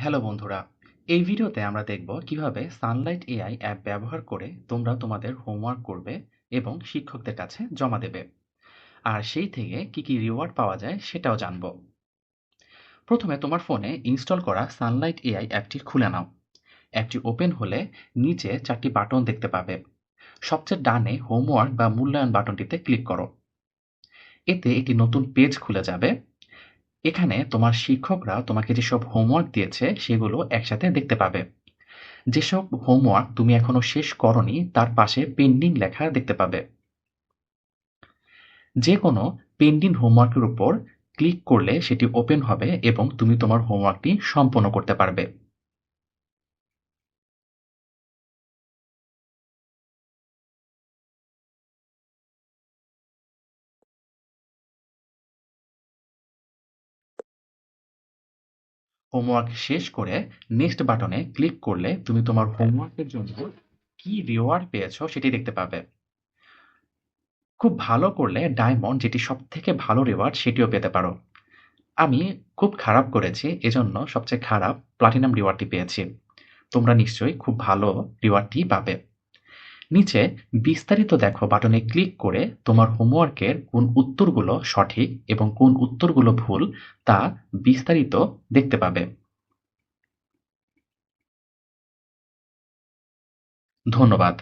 Hello বন্ধুরা, এই ভিডিওতে আমরা দেখব কীভাবে সানলাইট এআই অ্যাপ ব্যবহার করে তোমরা তোমাদের হোমওয়ার্ক করবে এবং শিক্ষকদের কাছে জমা দেবে। আর সেই থেকে কি কি রিওয়ার্ড পাওয়া যায় সেটাও জানব। প্রথমে তোমার ফোনে ইনস্টল করা সানলাইট এআই অ্যাপটি খুলে নাও। অ্যাপটি ওপেন হলে নিচে চারটি বাটন দেখতে পাবে। সবচেয়ে ডানে হোমওয়ার্ক বা মূল্যায়ন বাটনটিতে ক্লিক করো। এতে একটি নতুন পেজ খুলে যাবে। এখানে তোমার শিক্ষকরা তোমাকে যেসব হোমওয়ার্ক দিয়েছে সেগুলো একসাথে দেখতে পাবে। যেসব হোমওয়ার্ক তুমি এখনও শেষ করনি, তার পাশে পেন্ডিং লেখা দেখতে পাবে। যে কোনো পেন্ডিং হোমওয়ার্কের উপর ক্লিক করলে সেটি ওপেন হবে এবং তুমি তোমার হোমওয়ার্কটি সম্পন্ন করতে পারবে। হোমওয়ার্ক শেষ করে নেক্সট বাটনে ক্লিক করলে তুমি তোমার হোমওয়ার্কের জন্য কি রিওয়ার্ড পেয়েছ সেটি দেখতে পাবে। খুব ভালো করলে ডায়মন্ড যেটি সব থেকে ভালো রিওয়ার্ড সেটিও পেতে পারো। আমি খুব খারাপ করেছি, এজন্য সবচেয়ে খারাপ প্লাটিনাম রিওয়ার্ডটি পেয়েছি। তোমরা নিশ্চয়ই খুব ভালো রিওয়ার্ডটি পাবে। নিচে বিস্তারিত দেখো বাটনে ক্লিক করে তোমার হোমওয়ার্কের কোন উত্তরগুলো সঠিক এবং কোন উত্তরগুলো ভুল তা বিস্তারিত দেখতে পাবে। ধন্যবাদ।